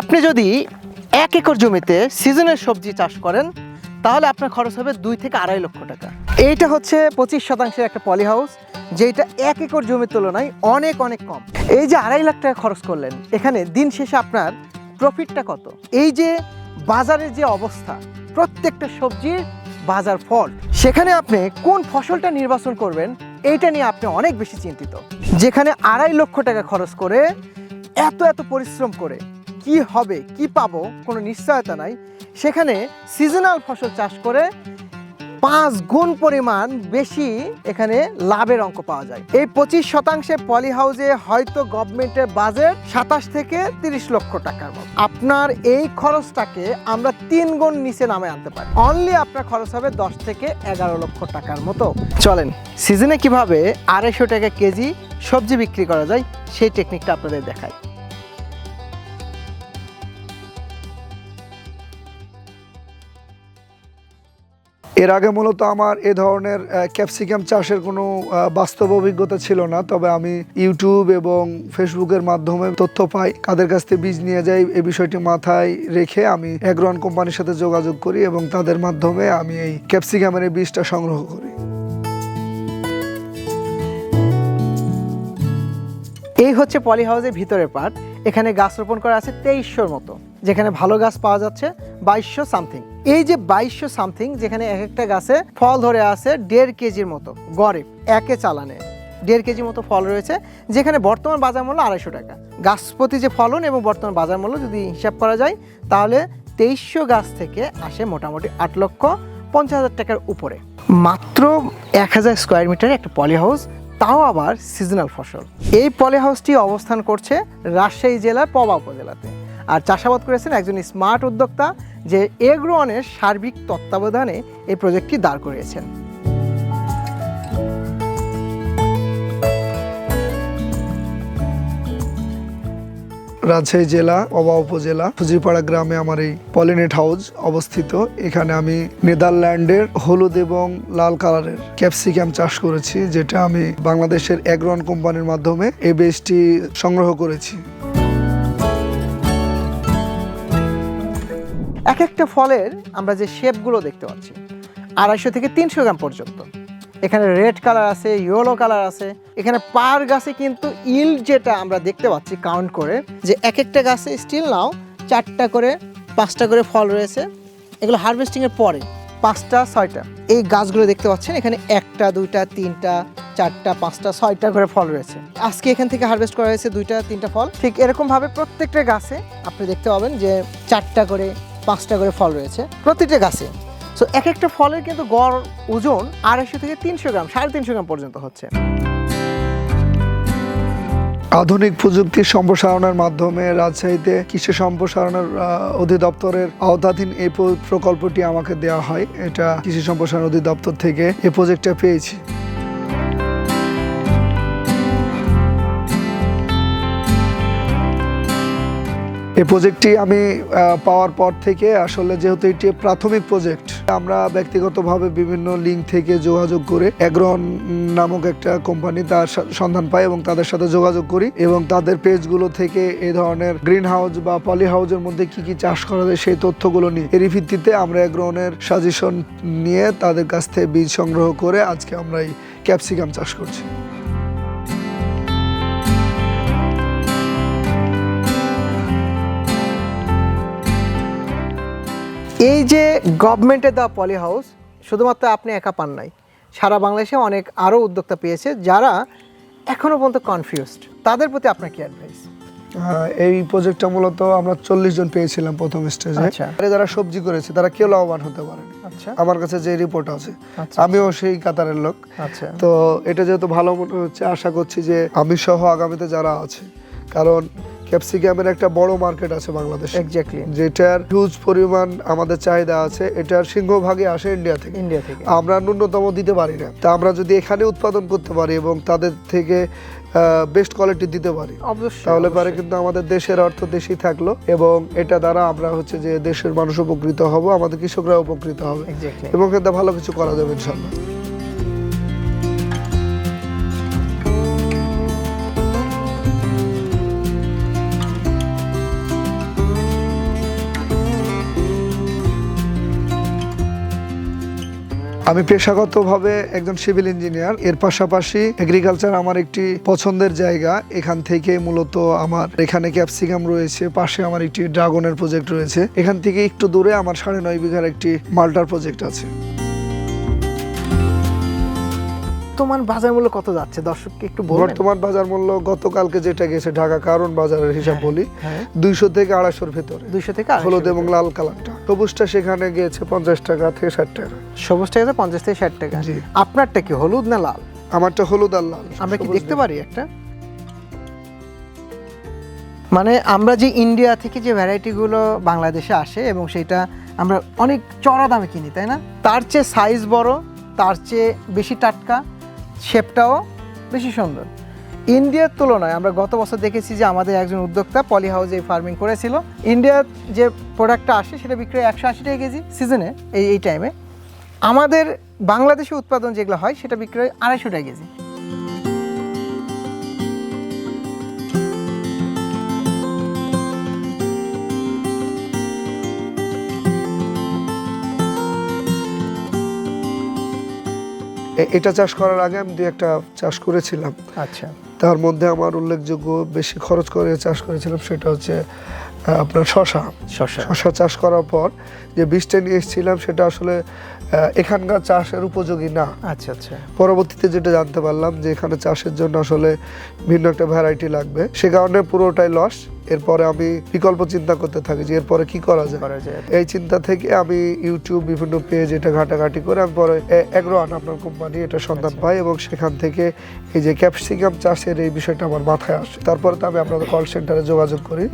আপনি যদি এক একর জমিতে সিজনের সবজি চাষ করেন, তাহলে আপনার খরচ হবে দুই থেকে আড়াই লক্ষ টাকা। এইটা হচ্ছে পঁচিশ শতাংশের একটা পলি হাউস যেটা এক একর জমির তুলনায় অনেক অনেক কম। এই যে আড়াই লাখ টাকা খরচ করলেন, এখানে দিন শেষে আপনার প্রফিটটা কত? এই যে বাজারের যে অবস্থা, প্রত্যেকটা সবজির বাজার ফল, সেখানে আপনি কোন ফসলটা নির্বাচন করবেন, এইটা নিয়ে আপনি অনেক বেশি চিন্তিত। যেখানে আড়াই লক্ষ টাকা খরচ করে এত এত পরিশ্রম করে কি হবে, কি পাবো, কোনো নিশ্চয়তা নাই। সেখানে সিজনাল ফসল চাষ করে পাঁচ গুণ পরিমাণ বেশি এখানে লাভের অঙ্ক পাওয়া যায়। এই পঁচিশ শতাংশে পলি হাউসে হয়তো গভর্নমেন্টের বাজেট সাতাশ থেকে তিরিশ লক্ষ টাকার মতো। আপনার এই খরচটাকে আমরা তিন গুণ নিচে নামে আনতে পারি। অনলি আপনার খরচ হবে দশ থেকে এগারো লক্ষ টাকার মতো। চলেন সিজনে কীভাবে আড়াইশো টাকা কেজি সবজি বিক্রি করা যায়, সেই টেকনিকটা আপনাদের দেখায় এর আগে মূলত আমার এ ধরনের ক্যাপসিকাম চাষের কোনো বাস্তব অভিজ্ঞতা ছিল না, তবে আমি ইউটিউব এবং ফেসবুকের মাধ্যমে তথ্য পাই, কাদের কাছ থেকে বীজ নিয়ে যাই এই বিষয়টি মাথায় রেখে আমি অ্যাগ্রন কোম্পানির সাথে যোগাযোগ করি এবং তাদের মাধ্যমে আমি এই ক্যাপসিকামের এই বীজটা সংগ্রহ করি। এই হচ্ছে পলি হাউসের ভিতরের পার্ট এখানে গাছ রোপণ করা আছে তেইশশোর মতো। যেখানে ভালো গাছ পাওয়া যাচ্ছে, বাইশশো সামথিং। এই যে বাইশশো সামথিং, যেখানে এক একটা গাছে ফল ধরে আছে দেড় কেজির মতো, গড়ে, একে চালানে। দেড় কেজি মতো ফল রয়েছে, যেখানে বর্তমান বাজার মূল্য আড়াইশো টাকা। গাছ প্রতি যে ফলন এবং বর্তমান বাজার মূল্য যদি হিসাব করা যায়, তাহলে তেইশশো গাছ থেকে আসে মোটামুটি আট লক্ষ পঞ্চাশ হাজার টাকার উপরে। মাত্র এক হাজার স্কোয়ার মিটারে একটা পলি হাউস, তাও আবার সিজনাল ফসল। এই পলি হাউসটি অবস্থান করছে রাজশাহী জেলার পবা উপজেলাতে। আর চাষাবাদ করেছেন একজন স্মার্ট উদ্যোক্তা যে এগ্রোয়ানের সার্বিক তত্ত্বাবধানে এই প্রজেক্টটি দাঁড় করিয়েছেন। রাজশাহী জেলা, অবা উপজেলা ফুজিপাড়া গ্রামে আমার এই পলিনেট হাউস অবস্থিত। এখানে আমি নেদারল্যান্ডের হলুদ এবং লাল কালারের ক্যাপসিকাম চাষ করেছি, যেটা আমি বাংলাদেশের অ্যাগ্রন কোম্পানির মাধ্যমে এই বীজটি সংগ্রহ করেছি। এক একটা ফলের আমরা যে শেপগুলো দেখতে পাচ্ছি, আড়াইশো থেকে তিনশো গ্রাম পর্যন্ত। এখানে রেড কালার আছে, ইয়েলো কালার আছে। এখানে পার গাছে কিন্তু ইল যেটা আমরা দেখতে পাচ্ছি কাউন্ট করে, যে এক একটা গাছে স্টিল নাও, চারটা করে, পাঁচটা করে ফল রয়েছে। এগুলো হারভেস্টিংয়ের পরে, পাঁচটা, ছয়টা। এই গাছগুলো দেখতে পাচ্ছেন, এখানে একটা, দুইটা, তিনটা, চারটা, পাঁচটা, ছয়টা করে ফল রয়েছে। আজকে এখান থেকে হারভেস্ট করা হয়েছে দুইটা, তিনটা ফল। ঠিক এরকমভাবে প্রত্যেকটা গাছে আপনি দেখতে পাবেন যে চারটা করে পাঁচটা করে ফল রয়েছে প্রতিটা গাছে। সো এক একটা ফলের কিন্তু গড় ওজন আড়াইশো থেকে তিনশো গ্রাম, সাড়ে তিনশো গ্রাম পর্যন্ত হচ্ছে। আধুনিক প্রযুক্তির সম্প্রসারণের মাধ্যমে রাজশাহীতে কৃষি সম্প্রসারণের অধিদপ্তরের আওতাধীন এই প্রকল্পটি আমাকে দেওয়া হয়। এটা কৃষি সম্প্রসারণ অধিদপ্তর থেকে এই প্রজেক্টটা পেয়েছি। এই প্রজেক্টটি আমি পাওয়ার পর থেকে আসলে যেহেতু এটি প্রাথমিক প্রজেক্ট আমরা ব্যক্তিগতভাবে বিভিন্ন লিঙ্ক থেকে যোগাযোগ করে অ্যাগ্রন নামক একটা কোম্পানি তার সন্ধান পাই এবং তাদের সাথে যোগাযোগ করি এবং তাদের পেজগুলো থেকে এই ধরনের গ্রিন হাউস বা পলি হাউসের মধ্যে কি কি চাষ করা যায় সেই তথ্যগুলো নিয়ে এরই ভিত্তিতে আমরা অ্যাগ্রনের সাজেশন নিয়ে তাদের কাছ থেকে বীজ সংগ্রহ করে আজকে আমরা এই ক্যাপসিকাম চাষ করছি। এই যে গভর্নমেন্টের দেওয়া পলি হাউস শুধুমাত্র আপনি একা পান নাই সারা বাংলাদেশে অনেক আরও উদ্যোক্তা পেয়েছে যারা এখনও পর্যন্ত কনফিউজড তাদের প্রতি আপনার কি অ্যাডভাইস এই প্রজেক্টটা মূলত আমরা চল্লিশ জন পেয়েছিলাম প্রথম স্টেজে আচ্ছা। যারা সবজি করেছে তারা কেউ লাভবান হতে পারেনি। আচ্ছা। আমার কাছে যে রিপোর্ট আছে আচ্ছা। আমিও সেই কাতারের লোক। আচ্ছা। তো এটা যেহেতু ভালো মনে হচ্ছে আশা করছি যে আমি সহ আগামীতে যারা আছে কারণ ক্যাপসিকামের একটা বড় মার্কেট আছে বাংলাদেশে। এক্স্যাক্টলি যেটার হিউজ পরিমাণ আমাদের চাহিদা আছে এটার সিংহভাগই আসে ইন্ডিয়া থেকে। ইন্ডিয়া থেকে। আমরা ন্যূনতম দিতে পারি না। তা আমরা যদি এখানে উৎপাদন করতে পারি এবং তাদের থেকে বেস্ট কোয়ালিটি দিতে পারি তাহলে পরে কিন্তু আমাদের দেশের অর্থ দেশেই থাকল এবং এটা দ্বারা আমরা হচ্ছে যে দেশের মানুষ উপকৃত হব আমাদের কৃষকরা উপকৃত হবে এবং কিন্তু ভালো কিছু করা যাবে ইনশাল্লাহ আমি পেশাগতভাবে একজন সিভিল ইঞ্জিনিয়ার। এর পাশাপাশি এগ্রিকালচার আমার একটি পছন্দের জায়গা। এখান থেকে মূলত আমার এখানে ক্যাপসিকাম রয়েছে, পাশে আমার একটি ড্রাগনের প্রজেক্ট রয়েছে। এখান থেকে একটু দূরে আমার সাড়ে নয় বিঘার একটি মাল্টার প্রজেক্ট আছে। বর্তমান বাজার মূল্য কত যাচ্ছে? দর্শককে একটু বর্তমান বাজার মূল্য গতকালকে যেটা গেছে ঢাকা কারণ বাজারের হিসাব বলি হ্যাঁ। দুইশো থেকে আড়াইশোর ভেতরে। দুইশো থেকে হলুদ এবং লাল কালারটা। সবুজটা সেখানে গিয়েছে পঞ্চাশ টাকা থেকে ষাট টাকা। সবুজটা টাকা পঞ্চাশ থেকে ষাট টাকা। জি। আপনারটা কি হলুদ না লাল? আমারটা হলুদ আর লাল। আমরা কি দেখতে পারি একটা? মানে আমরা যে ইন্ডিয়া থেকে যে ভ্যারাইটিগুলো বাংলাদেশে আসে এবং সেটা আমরা অনেক চড়া দামে কিনি তাই না? তার চেয়ে সাইজ বড় তার চেয়ে বেশি টাটকা শেপটাও বেশি সুন্দর। ইন্ডিয়ার তুলনায় আমরা গত বছর দেখেছি যে আমাদের একজন উদ্যোক্তা পলি হাউসে ফার্মিং করেছিল। ইন্ডিয়ার যে প্রোডাক্টটা আসে সেটা বিক্রি একশো আশি টাকা কেজি সিজনে এই এই টাইমে আমাদের বাংলাদেশে উৎপাদন যেগুলো হয় সেটা বিক্রয় আড়াইশো টাকা কেজি। এটা চাষ করার আগে আমি দু একটা চাষ করেছিলাম। আচ্ছা। তার মধ্যে আমার উল্লেখযোগ্য বেশি খরচ করে চাষ করেছিলাম সেটা হচ্ছে আপনার শশা। শশা। শশা চাষ করার পর যে বীজটা নিয়ে এসেছিলাম সেটা আসলে এখানকার চাষের উপযোগী না। আচ্ছা আচ্ছা। পরবর্তীতে যেটা জানতে পারলাম যে এখানে চাষের জন্য আসলে ভিন্ন একটা ভ্যারাইটি লাগবে। সে কারণে পুরোটাই লস এরপরে আমি বিকল্প চিন্তা করতে থাকি যে এরপরে কি করা যায়। এই চিন্তা থেকে আমি ইউটিউব বিভিন্ন পেজ এটা ঘাটাঘাটি করে আমি পরে এগ্রোয়ান আপনার কোম্পানি এটা সন্ধান আচ্ছা। পাই এবং সেখান থেকে এই যে ক্যাপসিকাম চাষের এই বিষয়টা আমার মাথায় আসে। তারপরে তো আমি আপনাদের কল সেন্টারে যোগাযোগ করি।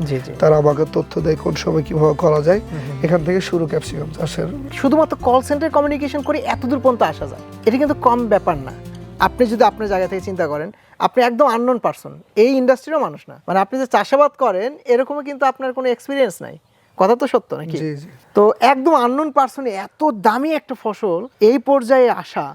তারা আমাকে তথ্য দেয় কোন সময় কীভাবে করা যায় এখান থেকে শুরু ক্যাপসিকাম চাষের। শুধুমাত্র কল সেন্টার কমিউনিকেশন করে এতদূর পর্যন্ত আসা যায়। এটা কিন্তু কম ব্যাপার না। আপনি যদি আপনার জায়গা থেকে চিন্তা করেন আপনি একদম আননোন পারসন এই ইন্ডাস্ট্রিরও মানুষ না। মানে আপনি যে চাষাবাদ করেন এরকমও কিন্তু আপনার কোনো এক্সপিরিয়েন্স নাই। কথা তো সত্য নাকি? তো একদম আননোন পারসনে এত দামি একটা ফসল এই পর্যায়ে আসা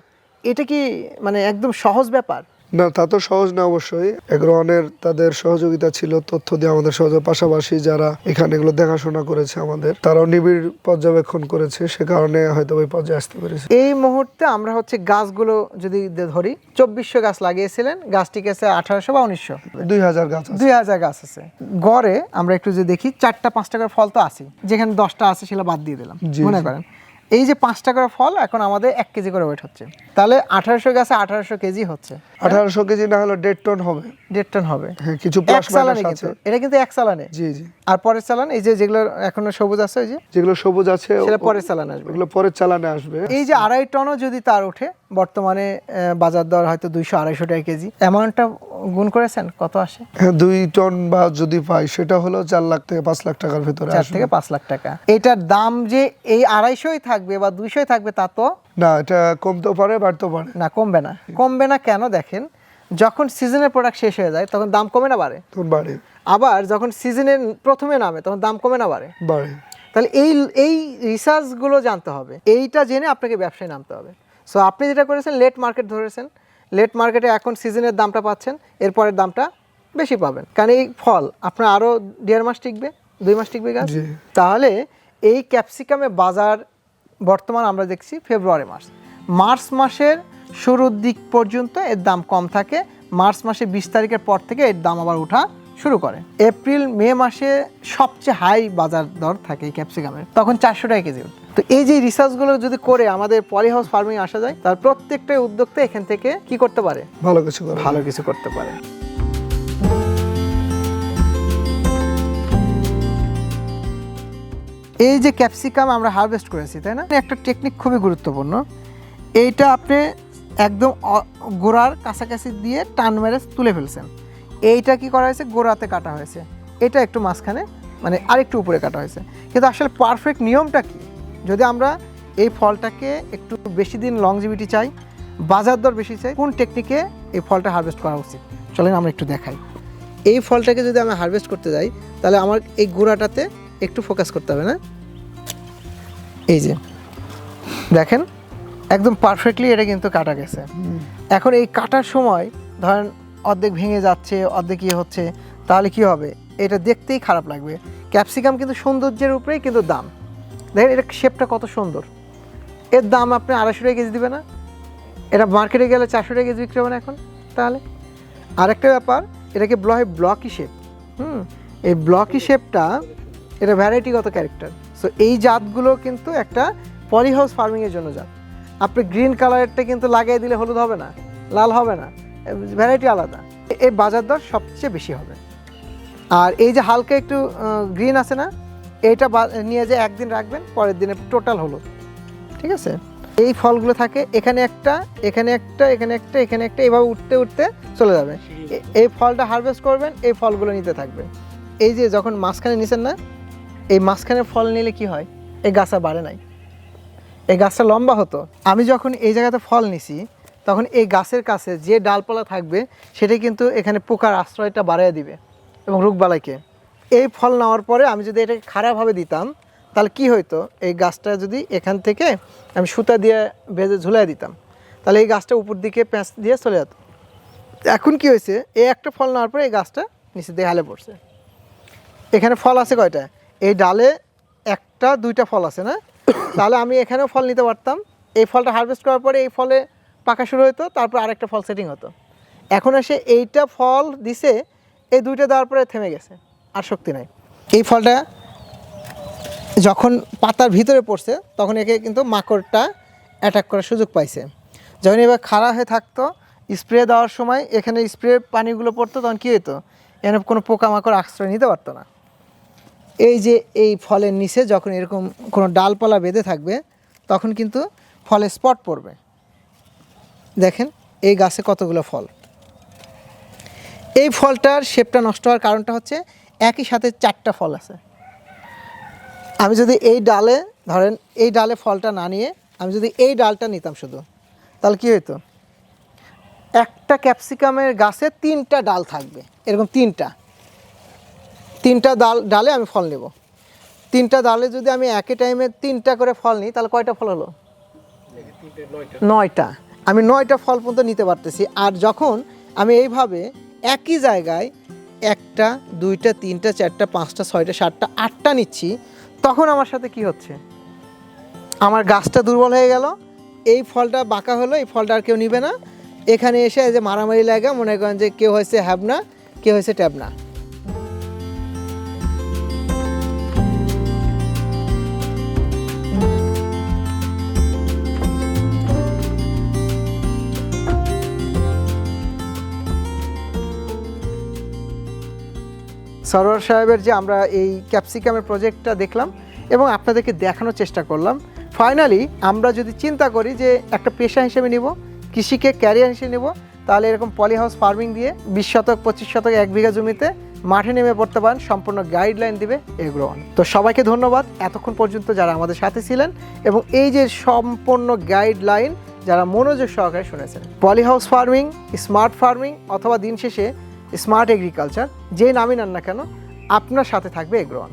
এটা কি মানে একদম সহজ ব্যাপার? না তা তো সহজ না অবশ্যই। এগ্রোয়ানের তাদের সহযোগিতা ছিল তথ্য দিয়ে আমাদের সহযোগ পাশাপাশি যারা এখানে এগুলো দেখাশোনা করেছে আমাদের তারাও নিবিড় পর্যবেক্ষণ করেছে সে কারণে হয়তো ওই পর্যায়ে আসতে পেরেছে। এই মুহূর্তে আমরা হচ্ছে গাছগুলো যদি ধরি চব্বিশশো গাছ লাগিয়েছিলেন গাছটি গেছে আঠারোশো বা উনিশশো? দুই হাজার গাছ দুই হাজার গাছ আছে। গড়ে আমরা একটু যে দেখি চারটা পাঁচ টাকার ফল তো আছে যেখানে দশটা আছে সেটা বাদ দিয়ে দিলাম। মনে করেন। এই যে পাঁচ টাকার ফল এখন আমাদের এক কেজি করে ওয়েট হচ্ছে। তাহলে আঠারোশো গাছে আঠারোশো কেজি হচ্ছে। আঠারোশো কেজি না হলে দেড় টন হবে। দেড় টন হবে। হ্যাঁ কিছু এক মাইনাস কিন্তু এটা কিন্তু এক চালানে। জি জি। আর পরের চালান এই যে যেগুলো এখনও সবুজ আছে ওই যে? যেগুলো সবুজ আছে সেটা পরের চালান আসবে। এগুলো পরের চালানে আসবে। এই যে আড়াই টনও যদি তার ওঠে বর্তমানে বাজার দর হয়তো দুইশো আড়াইশো টাকা কেজি। অ্যামাউন্টটা গুণ করেছেন? কত আসে? দুই টন বা যদি পাই সেটা হলো চার লাখ থেকে পাঁচ লাখ টাকার ভেতরে চার থেকে পাঁচ লাখ টাকা। এটার দাম যে এই আড়াইশোই থাকবে বা দুইশোই থাকবে তা তো? না এটা কমতেও পারে বাড়তেও পারে। না কমবে না। কমবে না কেন দেখেন যখন সিজনের প্রোডাক্ট শেষ হয়ে যায় তখন দাম কমে না বাড়ে। তখন বাড়ে। আবার যখন সিজনের প্রথমে নামে তখন দাম কমে না বাড়ে। বাড়ে। তাহলে এই এই রিসার্চগুলো জানতে হবে। এইটা জেনে আপনাকে ব্যবসায় নামতে হবে। সো আপনি যেটা করেছেন লেট মার্কেট ধরেছেন লেট মার্কেটে এখন সিজনের দামটা পাচ্ছেন এরপরের দামটা বেশি পাবেন। কারণ এই ফল আপনার আরও দেড় মাস টিকবে দুই মাস টিকবে গাছ। তাহলে এই ক্যাপসিকামে বাজার বর্তমান আমরা দেখছি ফেব্রুয়ারি মাস মার্চ মাসের শুরুর দিক পর্যন্ত এর দাম কম থাকে মার্চ মাসে বিশ তারিখের পর থেকে এর দাম আবার ওঠা শুরু করে। এপ্রিল মে মাসে সবচেয়ে হাই বাজার দর থাকে এই ক্যাপসিকামের তখন চারশো টাকা কেজি ওঠে। তো এই যে রিসার্চগুলো যদি করে আমাদের পলি হাউস ফার্মিং আসা যায় তার প্রত্যেকটা উদ্যোক্তা এখান থেকে কি করতে পারে? ভালো কিছু ভালো কিছু করতে পারে। এই যে ক্যাপসিকাম আমরা হারভেস্ট করেছি তাই না? একটা টেকনিক খুবই গুরুত্বপূর্ণ। এইটা আপনি একদম গোড়ার কাছাকাছি দিয়ে টান মেরে তুলে ফেলছেন। এইটা কি করা হয়েছে? গোড়াতে কাটা হয়েছে। এটা একটু মাঝখানে মানে আরেকটু উপরে কাটা হয়েছে। কিন্তু আসলে পারফেক্ট নিয়মটা কি? যদি আমরা এই ফলটাকে একটু বেশি দিন লংজিভিটি চাই বাজার দর বেশি চাই কোন টেকনিকে এই ফলটা হারভেস্ট করা উচিত? চলেন আমরা একটু দেখাই। এই ফলটাকে যদি আমি হারভেস্ট করতে যাই তাহলে আমার এই গোড়াটাতে একটু ফোকাস করতে হবে না? এই যে দেখেন একদম পারফেক্টলি এটা কিন্তু কাটা গেছে। এখন এই কাটার সময় ধরেন অর্ধেক ভেঙে যাচ্ছে অর্ধেক ইয়ে হচ্ছে তাহলে কি হবে? এটা দেখতেই খারাপ লাগবে। ক্যাপসিকাম কিন্তু সৌন্দর্যের উপরেই কিন্তু দাম। দেখেন এটা শেপটা কত সুন্দর। এর দাম আপনি আড়াইশো টাকা কেজি দিবে না? এটা মার্কেটে গেলে চারশো টাকা কেজি বিক্রি হবে না এখন? তাহলে? আরেকটা ব্যাপার এটাকে বলা ব্লকি শেপ হুম, এই ব্লকি শেপটা এটা ভ্যারাইটিগত ক্যারেক্টার সো এই জাতগুলো কিন্তু একটা পলিহাউস ফার্মিংয়ের জন্য জাত। আপনি গ্রিন কালারেরটা কিন্তু লাগিয়ে দিলে হলুদ হবে না, লাল হবে না ভ্যারাইটি আলাদা। এই বাজার দর সবচেয়ে বেশি হবে। আর এই যে হালকা একটু গ্রিন আছে না? এইটা বা- নিয়ে যে একদিন রাখবেন, পরের দিনে টোটাল হলো। ঠিক আছে? এই ফলগুলো থাকে, এখানে একটা এখানে একটা এখানে একটা এখানে একটা, এভাবে উঠতে উঠতে চলে যাবে। এই ফলটা হারভেস্ট করবেন, এই ফলগুলো নিতে থাকবে। এই যে যখন মাঝখানে নিছেন না, এই মাঝখানে ফল নিলে কি হয়? এই গাছটা বাড়ে নাই। এই গাছটা লম্বা হতো। আমি যখন এই জায়গাতে ফল নিছি, তখন এই গাছের কাছে যে ডালপালা থাকবে, সেটা কিন্তু এখানে পোকার আশ্রয়টা বাড়িয়ে দিবে এবং রোগবালাইকে। এই ফল নেওয়ার পরে আমি যদি এটাকে খারাপভাবে দিতাম, তাহলে কি হতো এই গাছটা যদি এখান থেকে আমি সুতা দিয়ে বেঁধে ঝুলাই দিতাম, তাহলে এই গাছটা উপর দিকে প্যাঁচ দিয়ে চলে যেত। এখন কি হয়েছে? এই একটা ফল নেওয়ার পরে এই গাছটা নিচে দিয়ে হালে পড়ছে। এখানে ফল আছে কয়টা? এই ডালে একটা, দুইটা ফল আছে, না? তাহলে আমি এখানেও ফল নিতে পারতাম। এই ফলটা হারভেস্ট করার পরে এই ফলে পাকা শুরু হতো তারপর আরেকটা ফল সেটিং হতো। এখন এসে এইটা ফল দিছে, এই দুইটা দেওয়ার পরে থেমে গেছে। আর শক্তি নাই। এই ফলটা যখন পাতার ভিতরে পড়ছে, তখন একে কিন্তু মাকড়টা অ্যাটাক করার সুযোগ পাইছে। যখন এবার খাড়া হয়ে থাকতো স্প্রে দেওয়ার সময় এখানে স্প্রে পানিগুলো পড়তো, তখন কী হতো এখানে কোনো পোকামাকড় আশ্রয় নিতে পারতো না। এই যে এই ফলের নিচে যখন এরকম কোনো ডালপালা বেঁধে থাকবে, তখন কিন্তু ফলে স্পট পড়বে। দেখেন, এই গাছে কতগুলো ফল। এই ফলটার শেপটা নষ্ট হওয়ার কারণটা হচ্ছে একই সাথে চারটা ফল আছে। আমি যদি এই ডালে, ধরেন এই ডালে ফলটা না নিয়ে আমি যদি এই ডালটা নিতাম শুধু, তাহলে কী হতো একটা ক্যাপসিকামের গাছে তিনটা ডাল থাকবে, এরকম তিনটা। তিনটা ডাল, ডালে আমি ফল নেব। তিনটা ডালে যদি আমি একই টাইমে তিনটা করে ফল নিই, তাহলে কয়টা ফল হলো? নয়টা। আমি নয়টা ফল পর্যন্ত নিতে পারতেছি। আর যখন আমি এইভাবে একই জায়গায় একটা, দুইটা, তিনটা, চারটা, পাঁচটা, ছয়টা, সাতটা, আটটা নিচ্ছি। তখন আমার সাথে কি হচ্ছে? আমার গাছটা দুর্বল হয়ে গেল। এই ফলটা বাঁকা হলো, এই ফলটা আর কেউ নিবে না। এখানে এসে যে মারামারি লাগা, মনে করেন যে কেউ হয়েছে হ্যাবনা, কেউ হয়েছে ট্যাবনা। সরোয়ার সাহেবের যে আমরা এই ক্যাপসিকামের প্রজেক্টটা দেখলাম এবং আপনাদেরকে দেখানোর চেষ্টা করলাম। ফাইনালি আমরা যদি চিন্তা করি যে একটা পেশা হিসেবে নিব, কৃষিকে ক্যারিয়ার হিসেবে নেব, তাহলে এরকম পলি হাউস ফার্মিং দিয়ে বিশ শতক, পঁচিশ শতক, এক বিঘা জমিতে মাঠে নেমে পড়তে পারেন, সম্পূর্ণ গাইডলাইন দিবে এগ্রোন তো সবাইকে ধন্যবাদ। এতক্ষণ পর্যন্ত যারা আমাদের সাথে ছিলেন এবং এই যে সম্পূর্ণ গাইডলাইন যারা মনোযোগ সহকারে শুনেছেন poly house farming smart farming অথবা দিন শেষে স্মার্ট এগ্রিকালচার যে নামই নেন না কেন আপনার সাথে থাকবে এগ্রোন